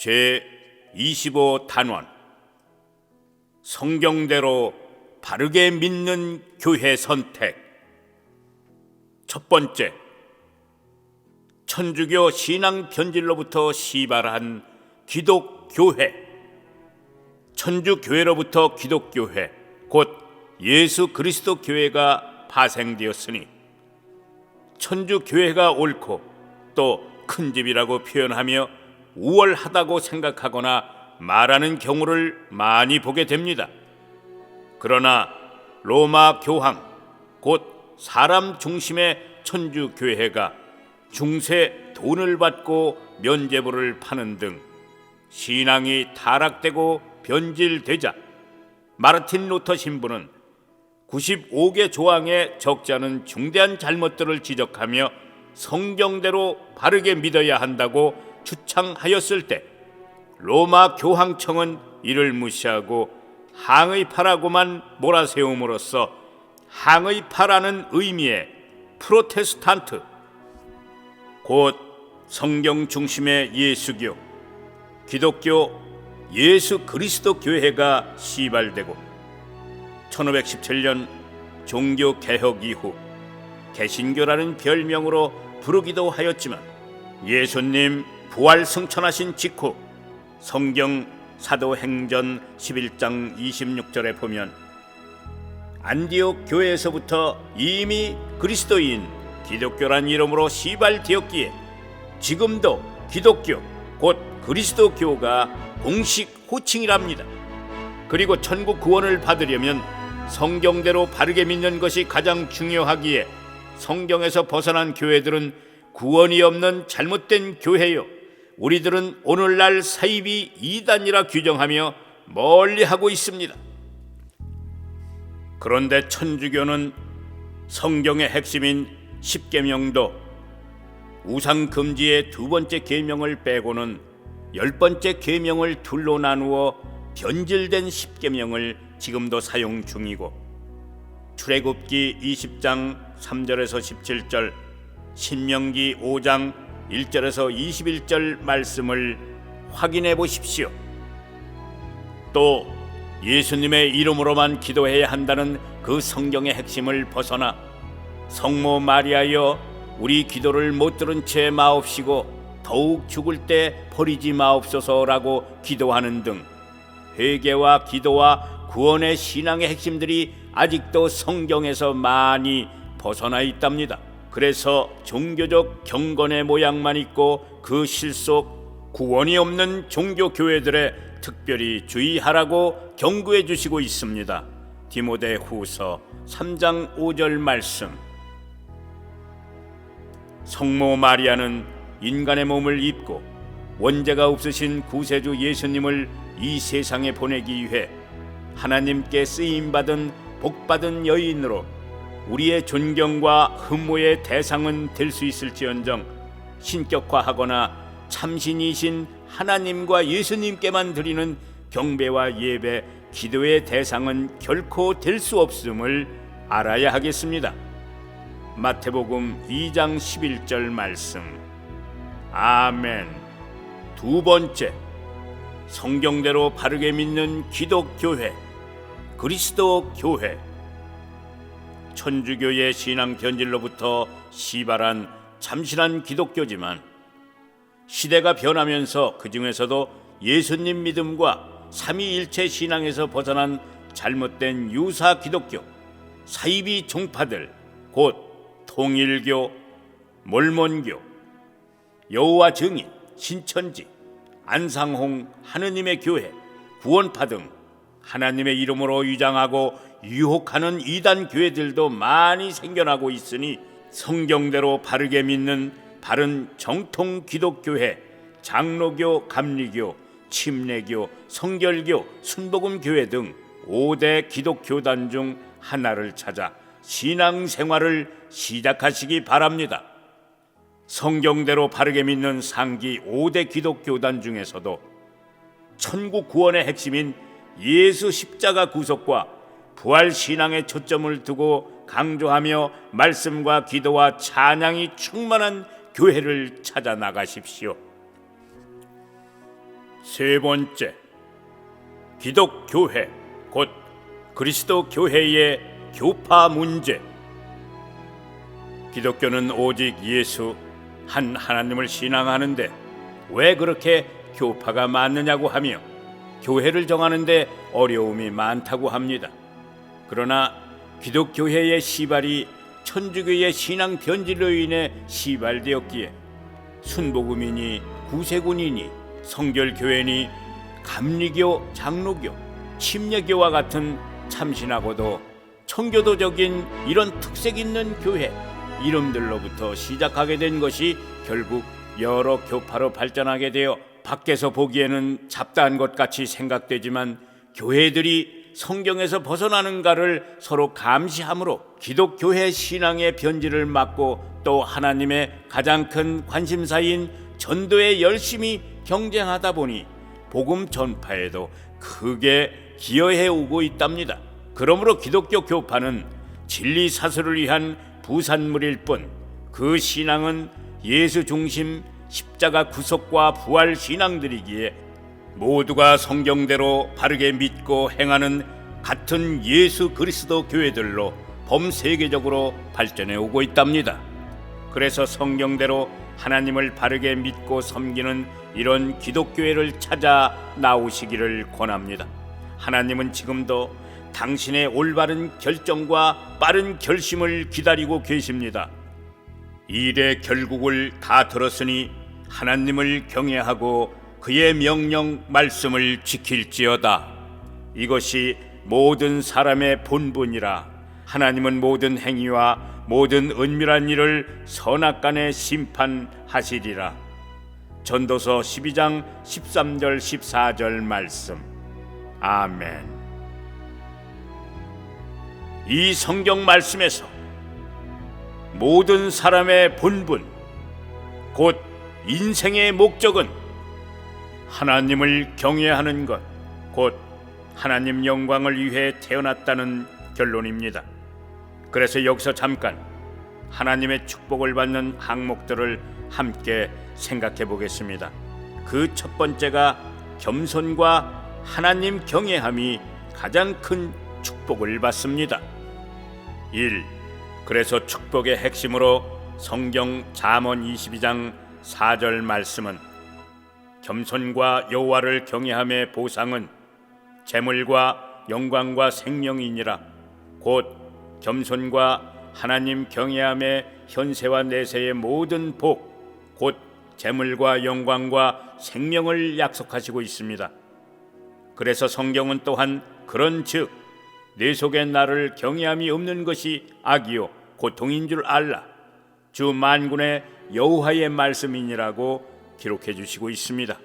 제25 단원. 성경대로 바르게 믿는 교회 선택. 첫 번째 천주교 신앙 변질로부터 시발한 기독교회. 천주교회로부터 기독교회 곧 예수 그리스도 교회가 파생되었으니 천주교회가 옳고 또 큰 집이라고 표현하며 우월하다고 생각하거나 말하는 경우를 많이 보게 됩니다. 그러나 로마 교황 곧 사람 중심의 천주교회가 중세 돈을 받고 면제부를 파는 등 신앙이 타락되고 변질되자 마르틴 루터 신부는 95개 조항에 적지 않은 중대한 잘못들을 지적하며 성경대로 바르게 믿어야 한다고 주창하였을 때 로마 교황청은 이를 무시하고 항의파라고만 몰아세움으로써 항의파라는 의미의 프로테스탄트 곧 성경 중심의 예수교 기독교 예수 그리스도 교회가 시발되고 1517년 종교 개혁 이후 개신교라는 별명으로 부르기도 하였지만 예수님 부활 승천하신 직후 성경 사도행전 11장 26절에 보면 안디옥 교회에서부터 이미 그리스도인 기독교란 이름으로 시발되었기에 지금도 기독교 곧 그리스도교가 공식 호칭이랍니다. 그리고 천국 구원을 받으려면 성경대로 바르게 믿는 것이 가장 중요하기에 성경에서 벗어난 교회들은 구원이 없는 잘못된 교회요. 우리들은 오늘날 사입이 이단이라 규정하며 멀리하고 있습니다. 그런데 천주교는 성경의 핵심인 십계명도 우상 금지의 두 번째 계명을 빼고는 열 번째 계명을 둘로 나누어 변질된 십계명을 지금도 사용 중이고 출애굽기 20장 3절에서 17절 신명기 5장 1절에서 21절 말씀을 확인해 보십시오. 또 예수님의 이름으로만 기도해야 한다는 그 성경의 핵심을 벗어나 성모 마리아여 우리 기도를 못 들은 채 마옵시고 더욱 죽을 때 버리지 마옵소서라고 기도하는 등 회개와 기도와 구원의 신앙의 핵심들이 아직도 성경에서 많이 벗어나 있답니다. 그래서 종교적 경건의 모양만 있고 그 실속 구원이 없는 종교 교회들에 특별히 주의하라고 경고해 주시고 있습니다. 디모데 후서 3장 5절 말씀 성모 마리아는 인간의 몸을 입고 원죄가 없으신 구세주 예수님을 이 세상에 보내기 위해 하나님께 쓰임 받은 복 받은 여인으로 우리의 존경과 흠모의 대상은 될 수 있을지언정 신격화하거나 참신이신 하나님과 예수님께만 드리는 경배와 예배, 기도의 대상은 결코 될 수 없음을 알아야 하겠습니다. 마태복음 2장 11절 말씀. 아멘. 두 번째, 성경대로 바르게 믿는 기독교회, 그리스도 교회. 천주교의 신앙 변질로부터 시발한 참신한 기독교지만 시대가 변하면서 그 중에서도 예수님 믿음과 삼위일체 신앙에서 벗어난 잘못된 유사 기독교, 사이비 종파들, 곧 통일교, 몰몬교, 여호와 증인, 신천지, 안상홍 하느님의 교회, 구원파 등 하나님의 이름으로 위장하고 유혹하는 이단 교회들도 많이 생겨나고 있으니 성경대로 바르게 믿는 바른 정통 기독교회, 장로교, 감리교, 침례교, 성결교, 순복음 교회 등 5대 기독교단 중 하나를 찾아 신앙생활을 시작하시기 바랍니다. 성경대로 바르게 믿는 상기 5대 기독교단 중에서도 천국 구원의 핵심인 예수 십자가 구속과 부활 신앙에 초점을 두고 강조하며 말씀과 기도와 찬양이 충만한 교회를 찾아 나가십시오. 세 번째, 기독 교회 곧 그리스도 교회의 교파 문제. 기독교는 오직 예수 한 하나님을 신앙하는데 왜 그렇게 교파가 많느냐고 하며 교회를 정하는데 어려움이 많다고 합니다. 그러나 기독교회의 시발이 천주교의 신앙 변질로 인해 시발되었기에 순복음이니 구세군이니 성결교회니 감리교, 장로교, 침례교와 같은 참신하고도 청교도적인 이런 특색 있는 교회 이름들로부터 시작하게 된 것이 결국 여러 교파로 발전하게 되어 밖에서 보기에는 잡다한 것 같이 생각되지만 교회들이 성경에서 벗어나는가를 서로 감시함으로 기독교회 신앙의 변질을 막고 또 하나님의 가장 큰 관심사인 전도에 열심히 경쟁하다 보니 복음 전파에도 크게 기여해 오고 있답니다. 그러므로 기독교 교파는 진리 사슬을 위한 부산물일 뿐 그 신앙은 예수 중심 십자가 구속과 부활 신앙들이기에 모두가 성경대로 바르게 믿고 행하는 같은 예수 그리스도 교회들로 범세계적으로 발전해 오고 있답니다. 그래서 성경대로 하나님을 바르게 믿고 섬기는 이런 기독교회를 찾아 나오시기를 권합니다. 하나님은 지금도 당신의 올바른 결정과 빠른 결심을 기다리고 계십니다. 일의 결국을 다 들었으니 하나님을 경외하고 그의 명령 말씀을 지킬지어다. 이것이 모든 사람의 본분이라 하나님은 모든 행위와 모든 은밀한 일을 선악간에 심판하시리라. 전도서 12장 13절 14절 말씀. 아멘. 이 성경 말씀에서 모든 사람의 본분 곧 인생의 목적은 하나님을 경외하는 것, 곧 하나님 영광을 위해 태어났다는 결론입니다. 그래서 여기서 잠깐 하나님의 축복을 받는 항목들을 함께 생각해 보겠습니다. 그 첫 번째가 겸손과 하나님 경외함이 가장 큰 축복을 받습니다. 1. 그래서 축복의 핵심으로 성경 잠언 22장 4절 말씀은 겸손과 여호와를 경외함의 보상은 재물과 영광과 생명이니라 곧 겸손과 하나님 경외함의 현세와 내세의 모든 복 곧 재물과 영광과 생명을 약속하시고 있습니다. 그래서 성경은 또한 그런즉 내 속에 나를 경외함이 없는 것이 악이요 고통인 줄 알라 주 만군의 여호와의 말씀이니라고 기록해 주시고 있습니다.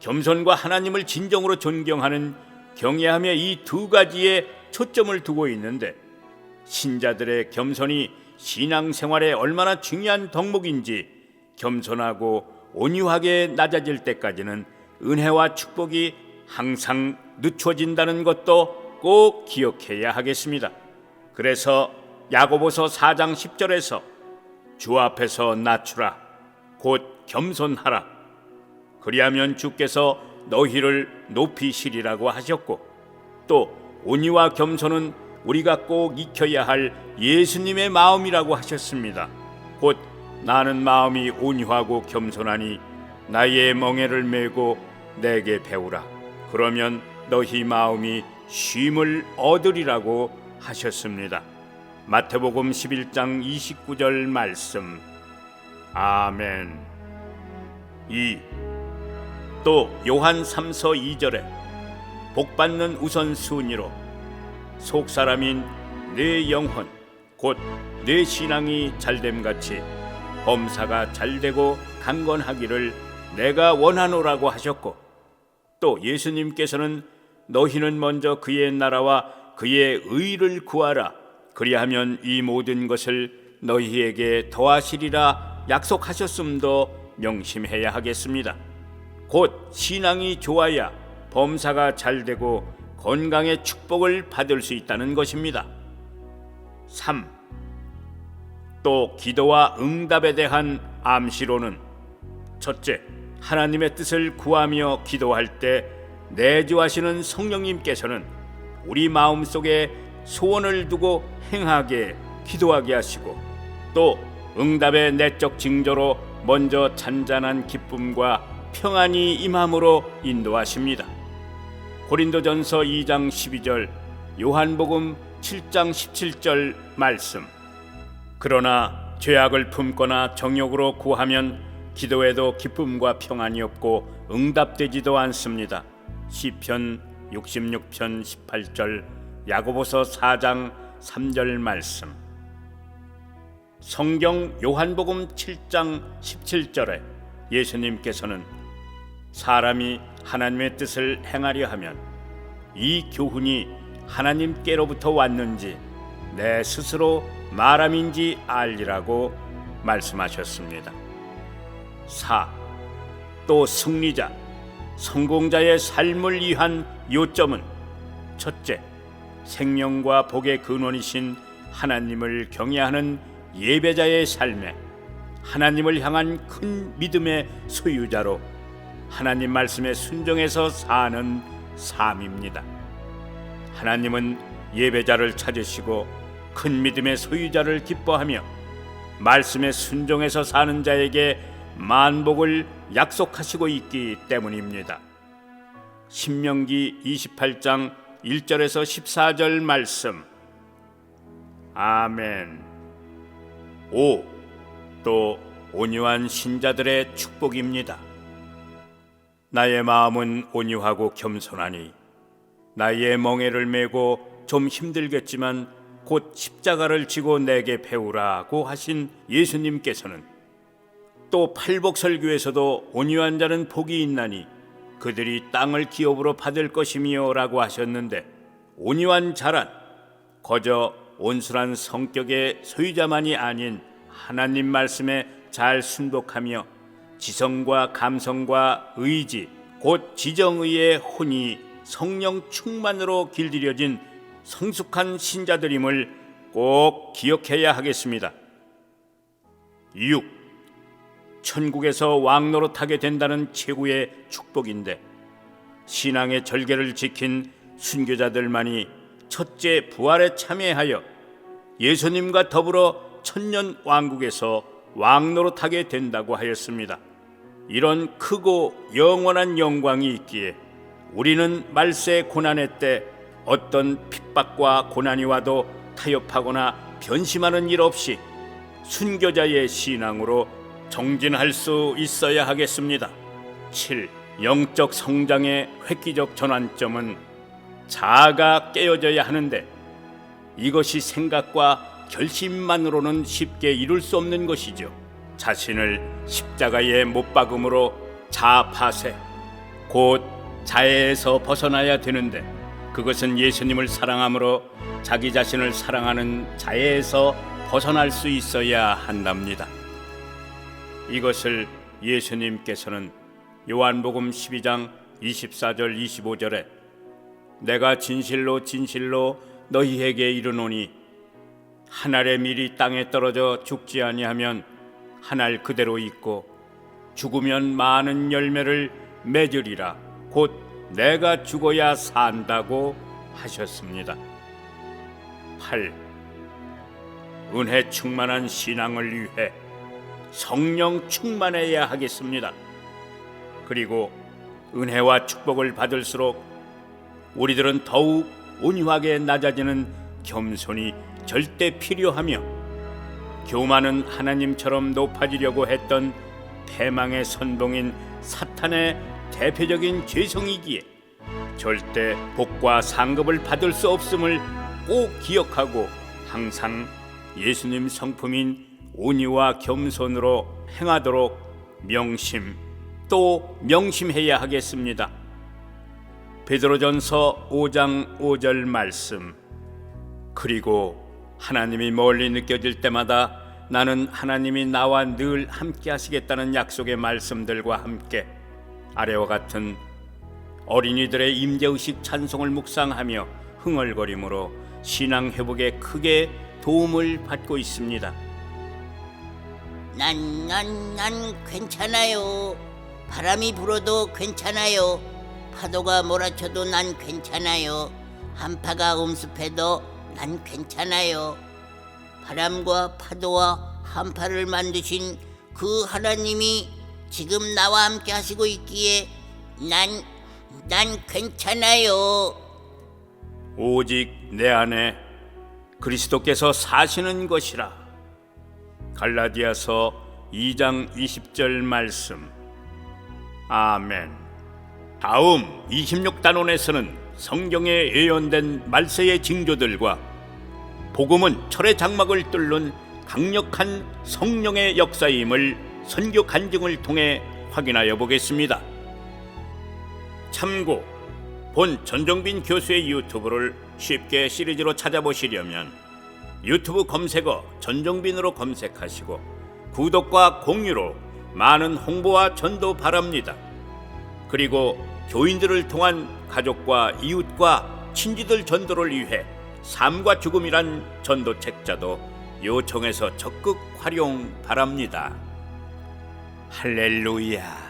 겸손과 하나님을 진정으로 존경하는 경외함의 이 두 가지에 초점을 두고 있는데 신자들의 겸손이 신앙생활에 얼마나 중요한 덕목인지 겸손하고 온유하게 낮아질 때까지는 은혜와 축복이 항상 늦춰진다는 것도 꼭 기억해야 하겠습니다. 그래서 야고보서 4장 10절에서 주 앞에서 낮추라 곧 겸손하라 그리하면 주께서 너희를 높이시리라고 하셨고 또 온유와 겸손은 우리가 꼭 익혀야 할 예수님의 마음이라고 하셨습니다. 곧 나는 마음이 온유하고 겸손하니 나의 멍에를 메고 내게 배우라. 그러면 너희 마음이 쉼을 얻으리라고 하셨습니다. 마태복음 11장 29절 말씀. 아멘. 2. 또 요한 3서 2절에 복 받는 우선 순위로 속 사람인 내 영혼 곧 내 신앙이 잘됨 같이 범사가 잘되고 강건하기를 내가 원하노라고 하셨고 또 예수님께서는 너희는 먼저 그의 나라와 그의 의를 구하라 그리하면 이 모든 것을 너희에게 더하시리라 약속하셨음도 명심해야 하겠습니다. 곧 신앙이 좋아야 범사가 잘 되고 건강의 축복을 받을 수 있다는 것입니다. 3. 또 기도와 응답에 대한 암시로는 첫째, 하나님의 뜻을 구하며 기도할 때 내주하시는 성령님께서는 우리 마음속에 소원을 두고 행하게 기도하게 하시고 또 응답의 내적 징조로 먼저 잔잔한 기쁨과 평안이 임함으로 인도하십니다. 고린도전서 2장 12절, 요한복음 7장 17절 말씀. 그러나 죄악을 품거나 정욕으로 구하면 기도에도 기쁨과 평안이 없고 응답되지도 않습니다. 시편 66편 18절, 야고보서 4장 3절 말씀. 성경 요한복음 7장 17절에 예수님께서는 사람이 하나님의 뜻을 행하려 하면 이 교훈이 하나님께로부터 왔는지 내 스스로 말함인지 알리라고 말씀하셨습니다. 4. 또 승리자, 성공자의 삶을 위한 요점은 첫째, 생명과 복의 근원이신 하나님을 경외하는 예배자의 삶에 하나님을 향한 큰 믿음의 소유자로 하나님 말씀에 순종해서 사는 삶입니다. 하나님은 예배자를 찾으시고 큰 믿음의 소유자를 기뻐하며 말씀에 순종해서 사는 자에게 만복을 약속하시고 있기 때문입니다. 신명기 28장 1절에서 14절 말씀. 아멘. 5. 또 온유한 신자들의 축복입니다. 나의 마음은 온유하고 겸손하니 나의 멍에를 메고 좀 힘들겠지만 곧 십자가를 지고 내게 배우라고 하신 예수님께서는 또 팔복설교에서도 온유한 자는 복이 있나니 그들이 땅을 기업으로 받을 것이며라고 하셨는데 온유한 자란 거저 온순한 성격의 소유자만이 아닌 하나님 말씀에 잘 순복하며 지성과 감성과 의지 곧 지정의의 혼이 성령 충만으로 길들여진 성숙한 신자들임을 꼭 기억해야 하겠습니다. 6. 천국에서 왕노릇하게 된다는 최고의 축복인데 신앙의 절개를 지킨 순교자들만이 첫째 부활에 참여하여 예수님과 더불어 천년 왕국에서 왕노릇하게 된다고 하였습니다. 이런 크고 영원한 영광이 있기에 우리는 말세 고난의 때 어떤 핍박과 고난이 와도 타협하거나 변심하는 일 없이 순교자의 신앙으로 정진할 수 있어야 하겠습니다. 7. 영적 성장의 획기적 전환점은 자아가 깨어져야 하는데 이것이 생각과 결심만으로는 쉽게 이룰 수 없는 것이죠. 자신을 십자가에 못 박음으로 자파세 곧 자해에서 벗어나야 되는데 그것은 예수님을 사랑함으로 자기 자신을 사랑하는 자해에서 벗어날 수 있어야 한답니다. 이것을 예수님께서는 요한복음 12장 24절 25절에 내가 진실로 진실로 너희에게 이르노니 한 알의 밀이 땅에 떨어져 죽지 아니하면 한 알 그대로 있고 죽으면 많은 열매를 맺으리라 곧 내가 죽어야 산다고 하셨습니다. 8. 은혜 충만한 신앙을 위해 성령 충만해야 하겠습니다. 그리고 은혜와 축복을 받을수록 우리들은 더욱 온유하게 낮아지는 겸손이 절대 필요하며 교만은 하나님처럼 높아지려고 했던 패망의 선봉인 사탄의 대표적인 죄성이기에 절대 복과 상급을 받을 수 없음을 꼭 기억하고 항상 예수님 성품인 온유와 겸손으로 행하도록 명심 또 명심해야 하겠습니다. 베드로전서 5장 5절 말씀 그리고 하나님이 멀리 느껴질 때마다 나는 하나님이 나와 늘 함께 하시겠다는 약속의 말씀들과 함께 아래와 같은 어린이들의 임재의식 찬송을 묵상하며 흥얼거림으로 신앙 회복에 크게 도움을 받고 있습니다. 난, 난, 난 괜찮아요. 바람이 불어도 괜찮아요. 파도가 몰아쳐도 난 괜찮아요. 한파가 음습해도 난 괜찮아요. 바람과 파도와 한파를 만드신 그 하나님이 지금 나와 함께 하시고 있기에 난, 난 괜찮아요. 오직 내 안에 그리스도께서 사시는 것이라. 갈라디아서 2장 20절 말씀. 아멘. 다음 26단원에서는 성경에 예언된 말세의 징조들과 복음은 철의 장막을 뚫는 강력한 성령의 역사임을 선교 간증을 통해 확인하여 보겠습니다. 참고 본 전정빈 교수의 유튜브를 쉽게 시리즈로 찾아보시려면 유튜브 검색어 전정빈으로 검색하시고 구독과 공유로 많은 홍보와 전도 바랍니다. 그리고 교인들을 통한 가족과 이웃과 친지들 전도를 위해 삶과 죽음이란 전도 책자도 요청해서 적극 활용 바랍니다. 할렐루야.